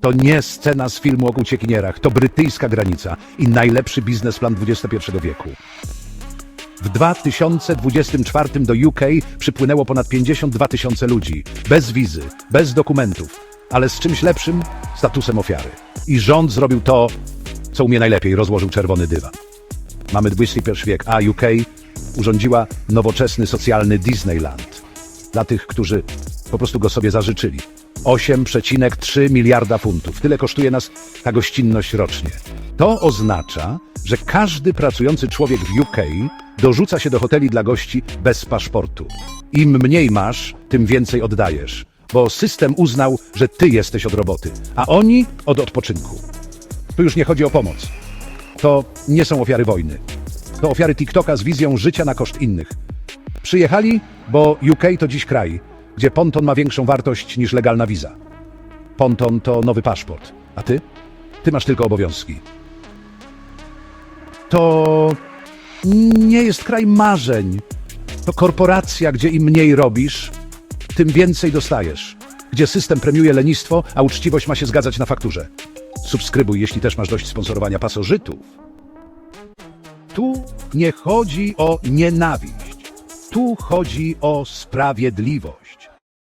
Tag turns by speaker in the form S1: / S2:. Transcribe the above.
S1: To nie scena z filmu o uciekinierach, to brytyjska granica i najlepszy biznesplan XXI wieku. W 2024 do UK przypłynęło ponad 52 tysiące ludzi, bez wizy, bez dokumentów, ale z czymś lepszym statusem ofiary. I rząd zrobił to, co umie najlepiej, rozłożył czerwony dywan. Mamy XXI wiek, a UK urządziła nowoczesny socjalny Disneyland. Dla tych, którzy po prostu go sobie zażyczyli. 8,3 miliarda funtów. Tyle kosztuje nas ta gościnność rocznie. To oznacza, że każdy pracujący człowiek w UK dorzuca się do hoteli dla gości bez paszportu. Im mniej masz, tym więcej oddajesz, bo system uznał, że ty jesteś od roboty, a oni od odpoczynku. Tu już nie chodzi o pomoc. To nie są ofiary wojny. To ofiary TikToka z wizją życia na koszt innych. Przyjechali, bo UK to dziś kraj, gdzie ponton ma większą wartość niż legalna wiza. Ponton to nowy paszport. A ty? Ty masz tylko obowiązki. To nie jest kraj marzeń. To korporacja, gdzie im mniej robisz, tym więcej dostajesz. Gdzie system premiuje lenistwo, a uczciwość ma się zgadzać na fakturze. Subskrybuj, jeśli też masz dość sponsorowania pasożytów. Tu nie chodzi o nienawiść. Tu chodzi o sprawiedliwość.